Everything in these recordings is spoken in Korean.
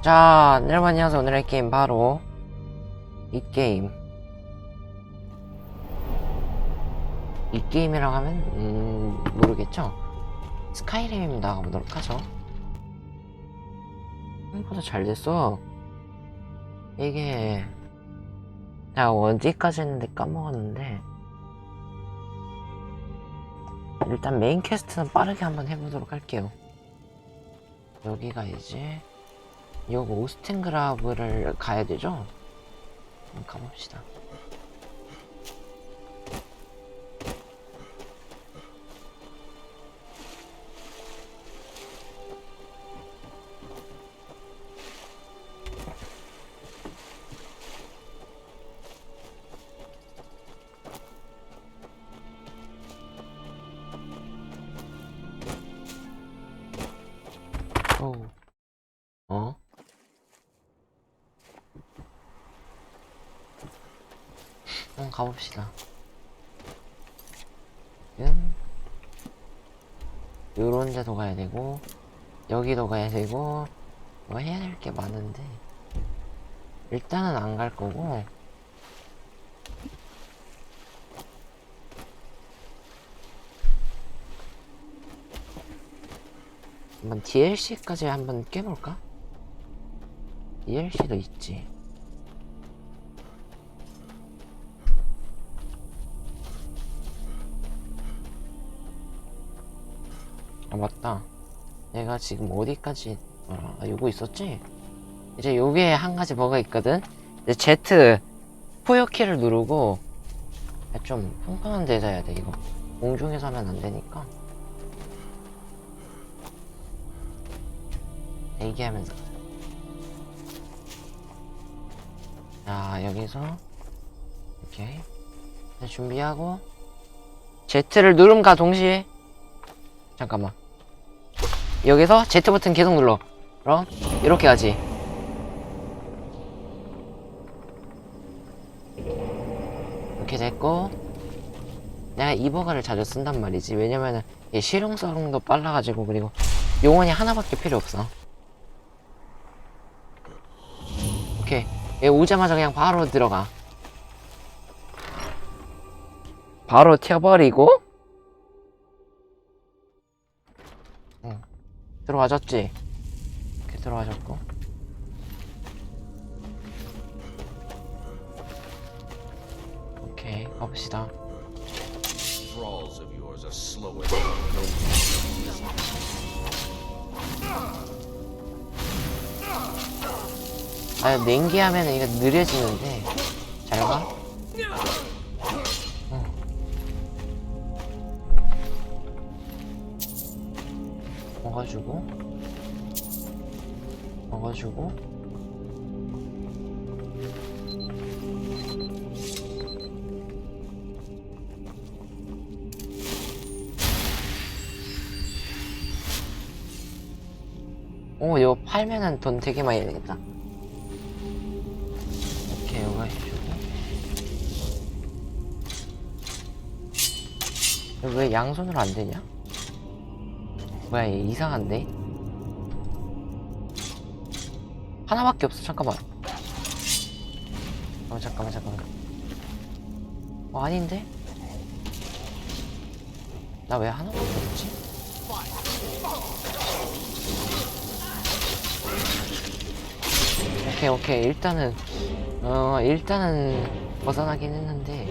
자, 여러분 안녕하세요. 오늘의 게임 바로 이 게임. 이 게임이라고 하면 음, 모르겠죠? 스카이림입니다. 가보도록 하죠. 생각보다 잘 됐어. 이게 자 어디까지 했는데 까먹었는데 일단 메인 퀘스트는 빠르게 한번 해보도록 할게요. 여기가 이제 요거 오스틴그라브를 가야 되죠? 가봅시다. 가봅시다. 지금 요런 데도 가야 되고 여기도 가야 되고 뭐 해야 될 게 많은데 일단은 안 갈 거고 한번 DLC까지 한번 깨볼까? DLC도 있지. 맞다. 내가 지금 어디까지 아, 아 요거 있었지? 이제 요게 한 가지 뭐가 있거든? 이제 Z 포효키를 누르고 야, 좀 평평한 데서 해야 돼 이거 공중에서 하면 안 되니까 대기하면서 자 여기서 이렇게 자, 준비하고 Z를 누름과 동시에 잠깐만 여기서 Z 버튼 계속 눌러. 그럼 이렇게 가지. 이렇게 됐고 내가 이 버가를 자주 쓴단 말이지. 왜냐면은 얘 실용성도 빨라가지고 그리고 용원이 하나밖에 필요 없어. 오케이. 얘 오자마자 그냥 바로 들어가. 바로 튀어버리고 응 들어와줬지? 이렇게 들어와줬고. 오케이 가봅시다. 아 냉기하면 이거 느려지는데. 잘 봐. 먹어주고. 먹어주고. 오 이거 팔면은 돈 되게 많이 되겠다. 이렇게 요거 해주고. 왜 양손으로 안 되냐? 뭐야 얘 이상한데? 하나밖에 없어 잠깐만 어 잠깐만 잠깐만 어 아닌데? 나 왜 하나밖에 없지? 오케이 오케이 일단은 어 일단은 벗어나긴 했는데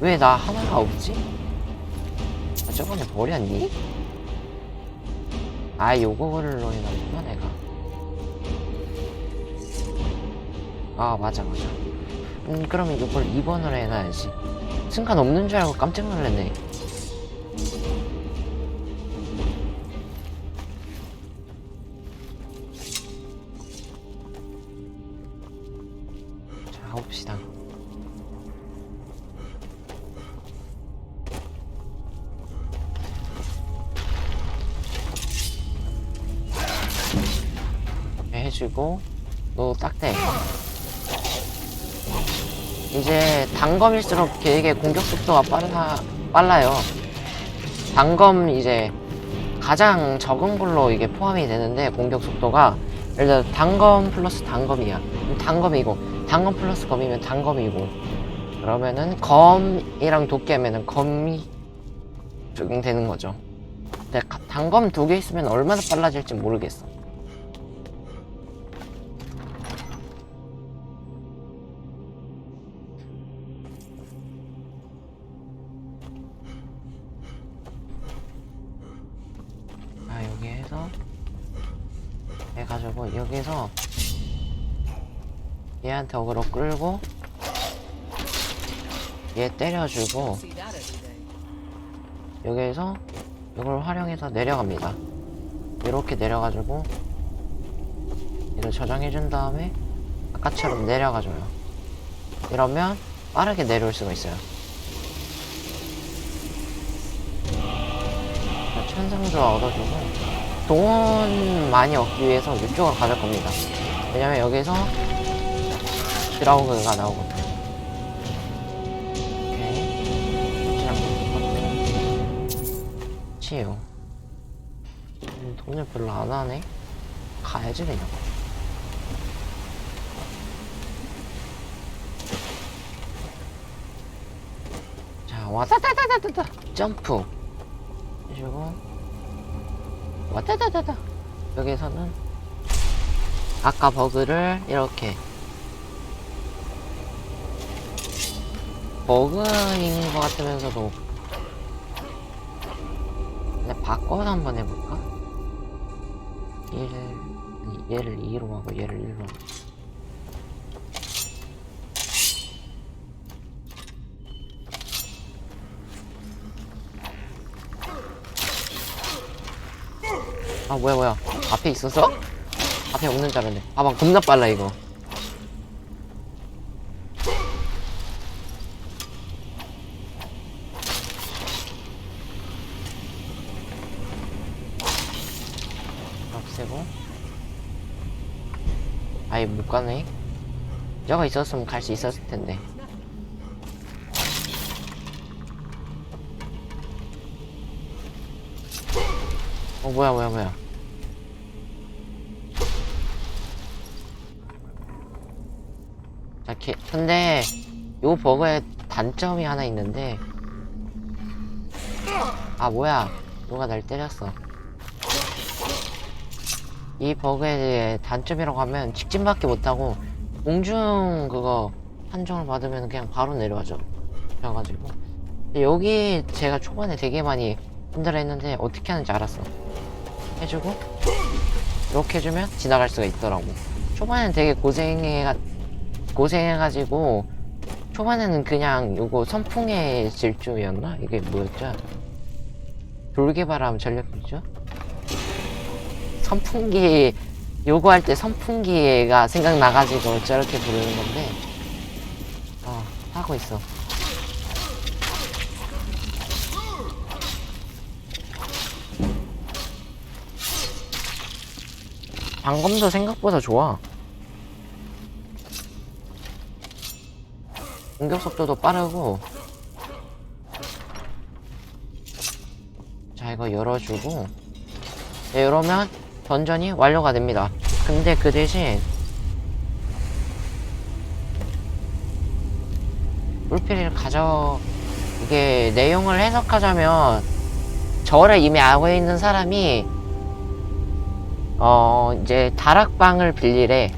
왜 나 하나가 없지? 아, 저번에 버렸니? 아 요거를 해놨구나 내가. 아 맞아 맞아. 음 그러면 이걸 2번으로 해놔야지. 순간 없는 줄 알고 깜짝 놀랐네 해주고 너 딱대 이제 단검일수록 되게 공격 속도가 빠르다, 빨라요 단검 이제 가장 적은 걸로 이게 포함이 되는데 공격 속도가 예를 들어 단검 플러스 단검이야. 단검이고 단검 플러스 검이면 단검이고 그러면은 검이랑 도끼 하면은 검이 적용되는 거죠. 근데 가- 단검 두 개 있으면 얼마나 빨라질지 모르겠어. 해가지고 여기서 얘한테 어그로 끌고 얘 때려주고. 여기에서 이걸 활용해서 내려갑니다. 이렇게 내려가지고 이걸 저장해준 다음에 아까처럼 내려가줘요. 이러면 빠르게 내려올 수가 있어요. 자, 천상조화 얻어주고 돈 많이 얻기 위해서 이쪽으로 가볼 겁니다. 왜냐면 여기서 드라우그가 나오거든요. 치유. 음, 돈을 별로 안 하네. 가야지 그냥. 자, 와다다다다다다 점프. 해주고 와다다다다. 여기서는 아까 버그를 이렇게 버그인 것 같으면서도 근데 바꿔서 한번 해볼까? 얘를 이- 얘를 2로 하고 얘를 1로 하고 아 뭐야 뭐야. 앞에 있었어? 앞에 없는 줄 알았네. 아방 겁나 빨라 이거. 없애고. 아예 못 가네. 저거 있었으면 갈 수 있었을 텐데 어 뭐야 뭐야 뭐야. 자 개, 근데 요 버그에 단점이 하나 있는데. 아 뭐야. 누가 날 때렸어. 이 버그의 단점이라고 하면 직진밖에 못하고 공중 그거 판정을 받으면 그냥 바로 내려가죠 그래가지고. 여기 제가 초반에 되게 많이 힘들어 했는데 어떻게 하는지 알았어 해주고 이렇게 해주면 지나갈 수가 있더라고 초반에는 되게 고생해 고생해가지고 초반에는 그냥 요거 선풍의 질주였나? 이게 뭐였죠? 돌개바람 전력이죠? 선풍기 요거 할 때 선풍기가 생각나가지고 저렇게 부르는 건데 어 하고 있어 방검도 생각보다 좋아. 공격 속도도 빠르고. 자 이거 열어주고. 네, 이러면 던전이 완료가 됩니다. 근데 그 대신 뿔피리를 가져 이게 내용을 해석하자면 절에 이미 알고 있는 사람이 어 이제 다락방을 빌리래.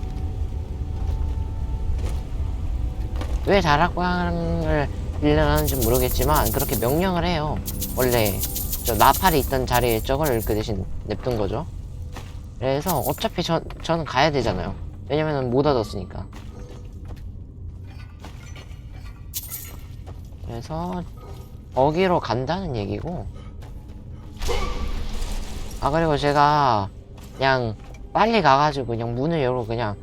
왜 다락방을 빌려하는지 모르겠지만 그렇게 명령을 해요. 원래 저 나팔이 있던 자리에 저걸 그 대신 냅둔 거죠. 그래서 어차피 저, 저는 가야 되잖아요. 왜냐면은 못 얻었으니까. 그래서 거기로 간다는 얘기고. 아 그리고 제가 그냥 빨리 가가지고 그냥 문을 열고 그냥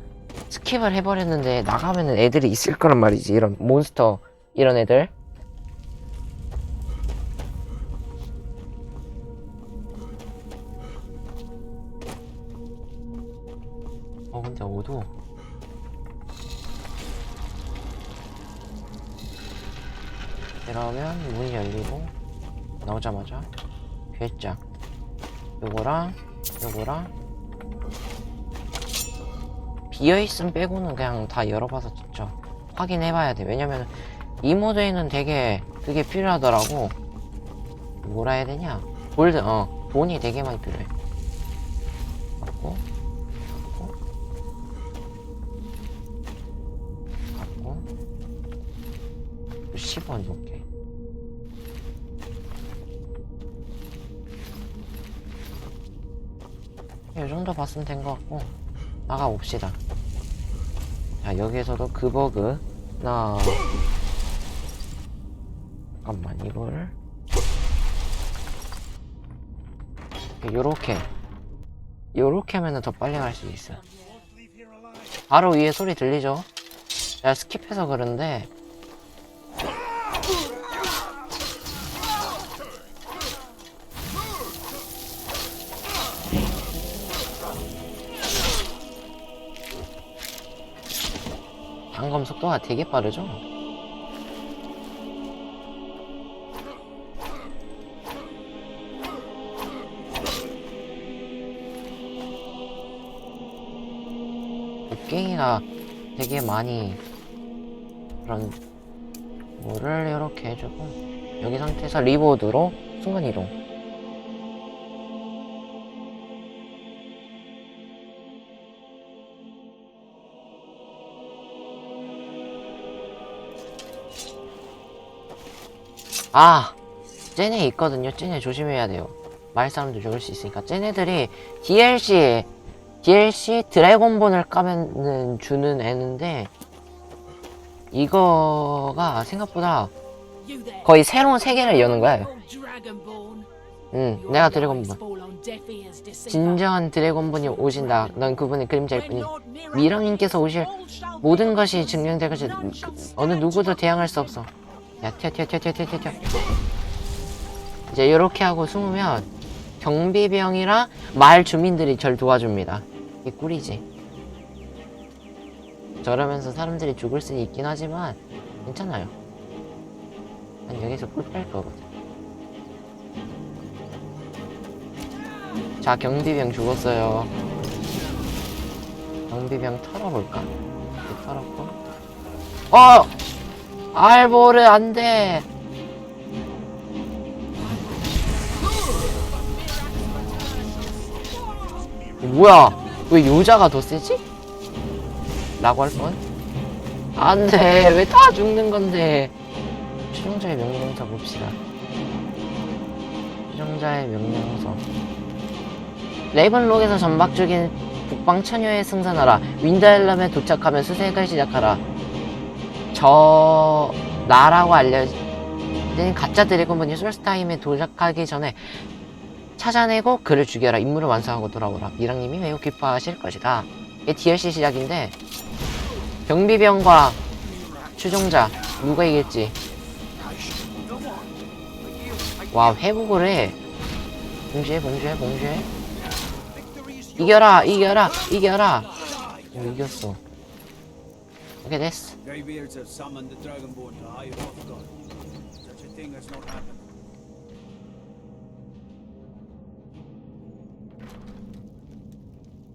스킵을 해버렸는데 나가면은 애들이 있을 거란 말이지. 이런 몬스터 이런 애들 비어있음 빼고는 그냥 다 열어봐서 진짜 확인해봐야 돼. 왜냐면 이 모드에는 되게 그게 필요하더라고. 뭐라 해야 되냐? 골드 어 돈이 되게 많이 필요해. 갖고 갖고 갖고. 10원 오케이 이 정도 봤으면 된 것 같고 나가봅시다 자 여기에서도 그 버그. 나. 잠깐만 이걸. 요렇게. 요렇게 하면은 더 빨리 갈 수 있어. 바로 위에 소리 들리죠? 내가 스킵해서 그런데 단검 속도가 되게 빠르죠? 곡괭이가 되게 많이 그런 뭐를 이렇게 해주고 여기 상태에서 리보드로 순간이동 아 쟤네 있거든요. 쟤네 조심해야 돼요. 말 사람들 죽을 수 있으니까. 쟤네들이 DLC DLC 드래곤본을 까면은 주는 애는데 이거가 생각보다 거의 새로운 세계를 여는 거야. 응 내가 드래곤본 진정한 드래곤본이 오신다. 넌 그분의 그림자일 뿐이 미랑님께서 오실 모든 것이 증명될 것이 그- 어느 누구도 대항할 수 없어 야 튀어 튀어 튀어 튀어 튀어 이제 이렇게 하고 숨으면 경비병이랑 마을 주민들이 절 도와줍니다. 이게 꿀이지. 저러면서 사람들이 죽을 수는 있긴 하지만 괜찮아요. 난 여기서 꿀뺄 거거든. 자 경비병 죽었어요. 경비병 털어볼까? 털었고. 어! 알보르 안돼. 뭐야? 왜 요자가 더 세지? 라고 할 뻔? 안돼. 왜 다 죽는 건데? 추종자의 명령서 봅시다. 추종자의 명령서. 레이븐록에서 전박 중인 북방 처녀에 승선하라. 윈다엘럼에 도착하면 수색을 시작하라 저 나라고 알려진 가짜 드래곤분이 솔스타임에 도착하기 전에 찾아내고 그를 죽여라 임무를 완수하고 돌아오라. 미랑님이 매우 기뻐하실 것이다. 이게 DLC 시작인데 경비병과 추종자 누가 이길지. 와 회복을 해. 봉쇄 봉쇄 봉쇄 이겨라 이겨라 이겨라. 오, 이겼어 오케이 됐어 Greybeards have summoned the Dragonborn to high Hrothgar. Such a thing has not happened.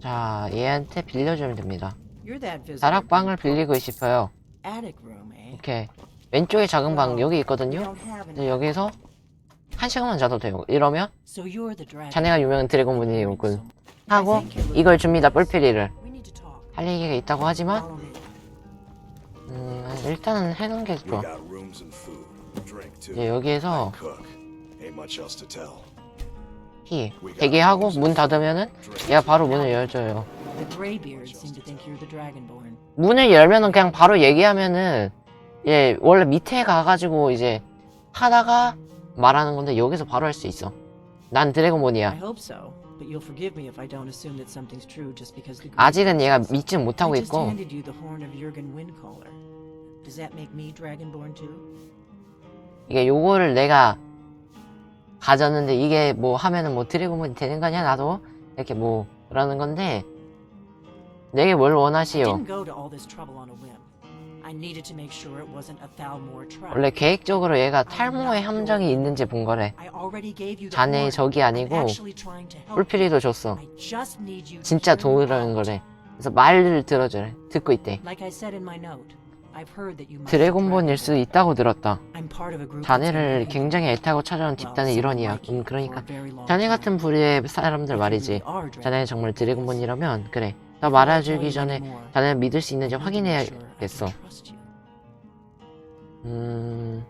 자 얘한테 빌려주면 됩니다 You're that visitor. 다락방을 빌리고 싶어요 Attic room, eh? 이렇게 왼쪽에 작은 방 여기 We 있거든요 don't have 근데 any. 여기서 한 시간만 자도 돼요 이러면 So you're the dragon. 자네가 유명한 드래곤분이군 하고 이걸 줍니다 뿔피리를 We need to talk. 할 얘기가 있다고 하지만 Follow me. 음, 일단은 해놓은 게 좋아. 이제 여기에서. 히 대기하고 문 닫으면은 얘가 바로 문을 Dragonborn. 문을 열면은 그냥 바로 얘기하면은 예 원래 밑에 가가지고 이제 하다가 말하는 건데 여기서 바로 할 수 있어 난 드래곤본이야 hope so, but you'll forgive me if I don't assume that something's true just because the 아직은 얘가 믿지는 I 못하고 just 있고 handed you the horn of Jurgen Windcaller. Does that make me Dragonborn too? 이게 요거를 내가 가졌는데 이게 뭐 하면은 뭐 드래곤본이 되는 거냐 나도 이렇게 뭐 그러는 건데 내게 뭘 원하시오 Didn't go to all this trouble on a whim. 원래 계획적으로 얘가 탈모의 함정이 있는지 본 거래 I already gave you the 자네 horn. 적이 아니고. 뿔피리도 줬어 진짜 도우라는. 거래 그래서 말을 들어주래. 듣고 있대. 드래곤본일 수 있다고 들었다. I'm part of a group that's 자네를. 굉장히 애타고 찾아온 집단의 일원이야. 음, 그러니까 자네. 같은 부류의 사람들 말이지. 자네 정말 드래곤본이라면 그래. Tell 말해주기 전에 자네를 믿을 수 있는지 확인해야겠어. 음,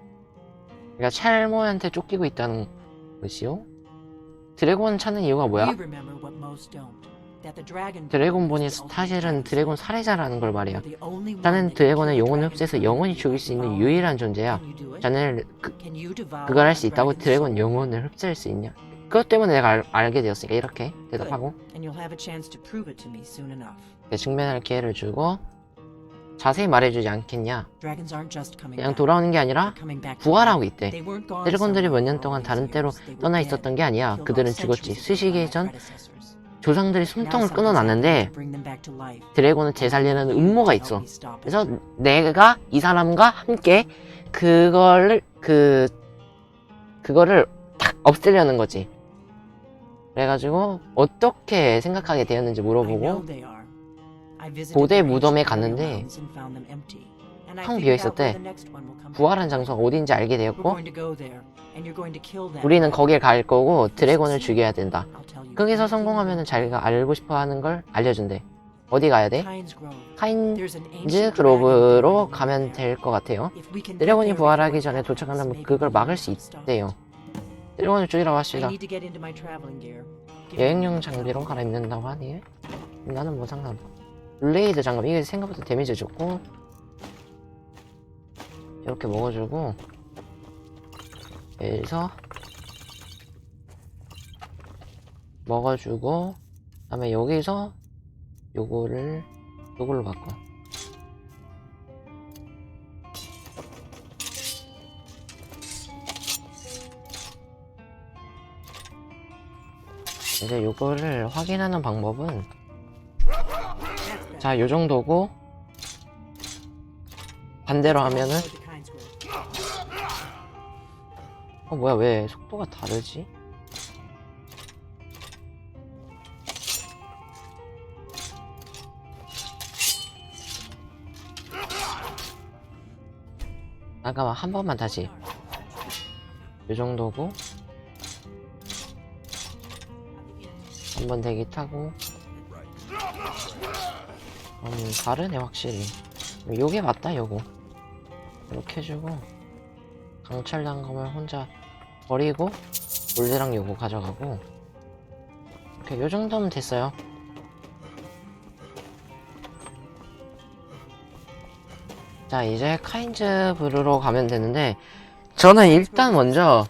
그러니까 찰모한테 쫓기고 있다는 것이요? 드래곤 찾는 이유가 뭐야? 드래곤본이 사실은 드래곤. 살해자라는 걸 말이야. Can 드래곤의 영혼을 흡수해서 영원히 죽일 수 있는. 유일한 존재야. 자네를 그, 그걸 할 수 있다고 드래곤? 영혼을 흡수할 수 있냐? 그것 때문에 내가 알, 알게 되었으니까 이렇게 대답하고. 이렇게 증명할 기회를 주고 자세히 말해주지 않겠냐? 그냥. 돌아오는 게 아니라 부활하고. 있대. 드래곤들이 몇 년 동안 다른 때로 떠나 있었던 게 아니야. 그들은 죽었지. their 전. 조상들이 숨통을 끊어놨는데. 드래곤을 되살리는 음모가 있어. 그래서 내가 이 사람과 함께 그거를 그 그거를 탁 없애려는 거지. 그래가지고 어떻게 생각하게 되었는지 물어보고 고대 무덤에 갔는데 텅 figured 비어 out where 있었대. the next one will come 부활한 장소가 어딘지 알게 되었고. 우리는 거길 갈 거고 드래곤을 죽여야 된다. 거기서 성공하면 자기가 알고 싶어하는 걸 알려준대. 어디 가야 돼? 카인즈 그로브로 가면 될 것 같아요. 드래곤이 부활하기 전에 도착한다면 그걸 막을 수. 있대요. Gear. Give me 여행용 장비로 갈아입는다고 하니? 나는 뭐 상관 블레이드 장갑 이게 생각보다 데미지 좋고 이렇게 먹어주고 여기서 먹어주고 그다음에 여기서 요거를 요걸로 바꿔 이제 요거를 확인하는 방법은 자, 요 정도고 반대로 하면은. 어 뭐야 왜 속도가 다르지? 잠깐만 한 번만 다시 요 정도고 한번 대기 타고. 음 다르네 확실히. 요게 맞다 요거. 이렇게 해주고 강철 단검을 혼자 버리고 골드랑 요거 가져가고. 이렇게 요 정도면 됐어요. 자 이제 카인즈 브루로 가면 되는데 저는 일단 먼저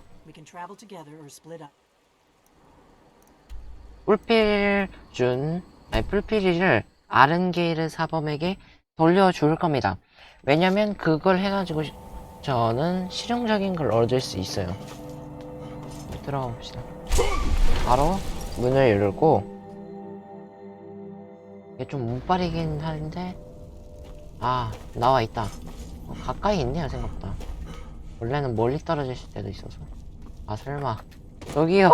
뿔필준 아니 뿔필이를 아른게이르 사범에게 돌려줄 겁니다. 왜냐면 그걸 해가지고 시- 저는 실용적인 걸 얻을 수 있어요. 들어가 봅시다. 바로 문을 열고 이게 좀 운빨이긴 한데 아 나와 있다. 어, 가까이 있네요 생각보다. 원래는 멀리 떨어질 때도 있어서 아 설마 여기요.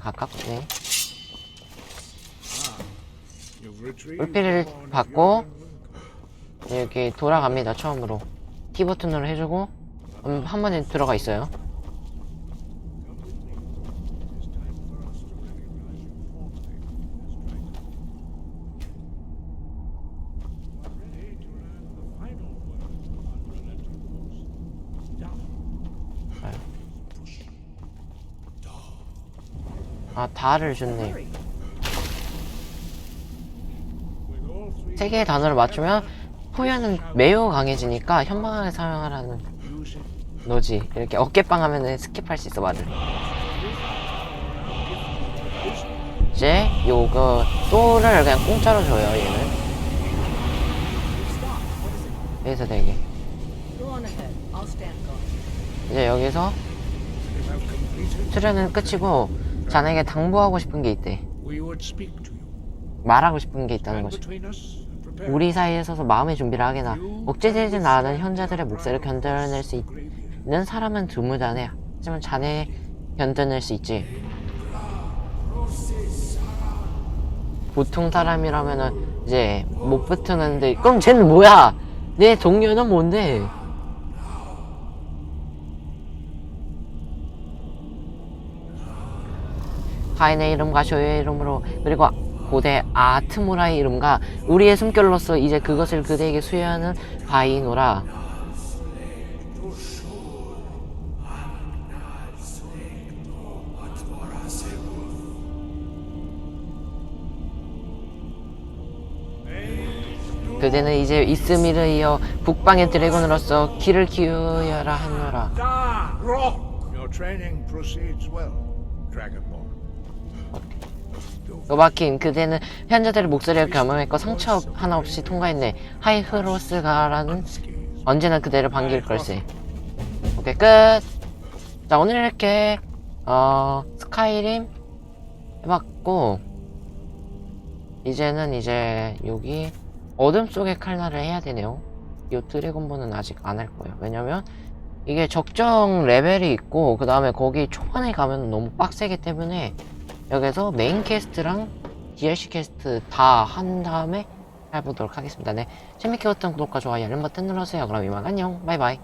가깝네. 물피를 받고 이렇게 돌아갑니다 처음으로 T 버튼으로 해주고 음, 한 번에 들어가 있어요 다를 줬네 세 개의 단어를 맞추면 포효는 매우 강해지니까 현방하게 사용하라는 너지. 이렇게 어깨빵 하면은 스킵할 수 있어 말을 이제 요거 또를 그냥 공짜로 줘요 얘는. 여기서 되게 guard. 이제 여기서 수련은 끝이고 자네에게 당부하고 싶은 게 있대. 말하고 싶은 게 있다는 거지 우리 사이에 서서 마음의 준비를 하게나 억제되지 않은 현자들의 몫을 견뎌낼 수 있는 사람은 드물다네 하지만 자네 견뎌낼 수 있지 보통 사람이라면은 이제 못 붙었는데 그럼 쟤는 뭐야? 내 동료는 뭔데? 하인의 이름과 쇼의 이름으로 그리고 고대 아트무라의 이름과 우리의 숨결로서 이제 그것을 그대에게 수여하는 바이노라. 그대는 이제 이스미를 이어 북방의 드래곤으로서 길을 기우여라 하노라 노바킨 그대는 현자들의 목소리를 경험했고 상처 하나 없이 통과했네. 하이흐로스가라는 언제나 그대를 반길 걸세. 오케이 끝 자 오늘 이렇게 어 스카이림 해봤고 이제는 이제 여기 어둠 속의 칼날을 해야 되네요. 이 드래곤본은 아직 안 할 거예요. 왜냐면 이게 적정 레벨이 있고 그 다음에 거기 초반에 가면 너무 빡세기 때문에 여기서 메인 캐스트랑 DLC 캐스트 다 한 다음에 해보도록 하겠습니다. 네, 재밌게 봤던 구독과 좋아요 알림 버튼 눌러주세요. 그럼 이만 안녕, 바이바이.